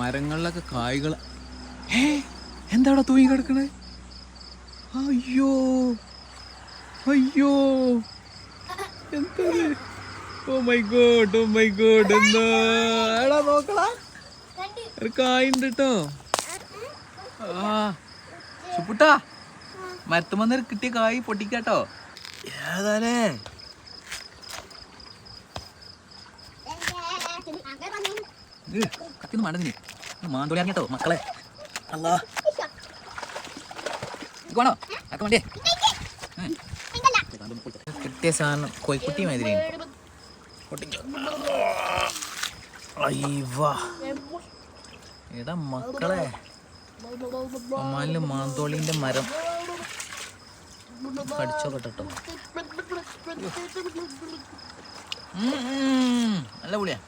മരങ്ങളിലൊക്കെ കായ്കൾ. ഏ എന്താടാ തൂങ്ങി കിടക്കണേ? അയ്യോ അയ്യോ. എന്തത് oh my God oh my God എന്താ? എടാ നോക്കടാ. കണ്ടി ഒരു കായുണ്ട് കേട്ടോ ആ സുപ്പുട്ടാ. മരത്തുമന്ന് കിട്ടിയ കായ് പൊട്ടിക്കാട്ടോ ഏതാലേ കത്തിന്ന് മണ്ടതിന് മാന്തോളി അറിഞ്ഞോ മക്കളെ. അല്ലാ വേണോ? അക്ക വേണ്ടേ. കിട്ടിയ സാധനം കോഴിക്കുട്ടി മാതിരി ഏതാ എടാ മക്കളെ. അമ്മാലിന് മാന്തോളിന്റെ മരം. കടിച്ചോ കേട്ടോ നല്ല പുളിയാ.